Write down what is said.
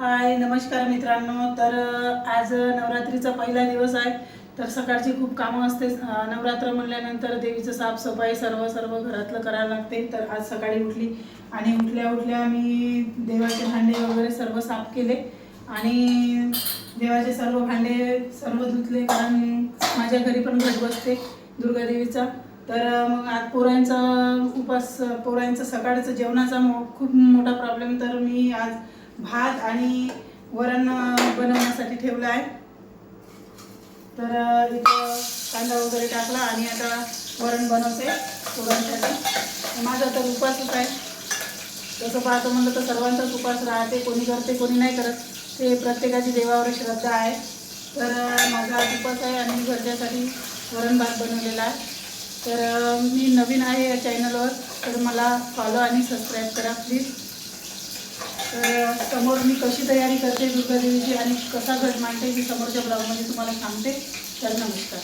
हाय नमस्कार मित्रांनो. तर आज नवरात्रीचा पहिला दिवस आहे. तर सकाळची खूप कामं असते. नवरात्र म्हणल्यानंतर देवीचं साफसफाई सर्व सर्व घरातलं करायला लागते. तर आज सकाळी उठली आणि उठल्या उठल्या मी देवाचे भांडे वगैरे सर्व साफ केले आणि देवाचे सर्व भांडे सर्व धुतले कारण माझ्या घरी पण घट बसते दुर्गादेवीचा. तर मग आज पोरांचा उपास पोरांचं सकाळचं जेवणाचा मो खूप मोठा प्रॉब्लेम तर मी आज भात आणि वरण बनवण्यासाठी ठेवलं आहे. तर इथं कांदा वगैरे टाकला आणि आता वरण बनवते पोरांसाठी. माझा तर उपासच आहे. तसं पाहतो म्हणलं तर सर्वांचाच उपास राहते कोणी करते कोणी नाही करत. ते प्रत्येकाची देवावर श्रद्धा आहे. तर माझा आज उपास आहे आणि घरच्यासाठी वरण भात बनवलेला आहे. तर मी नवीन आहे या चॅनलवर तर मला फॉलो आणि सबस्क्राईब करा प्लीज तर समोर मी कशी तयारी करते दुर्गादेवीची आणि कसा घट मांडते मी समोरच्या ब्लॉगमध्ये तुम्हाला सांगते. तर नमस्कार.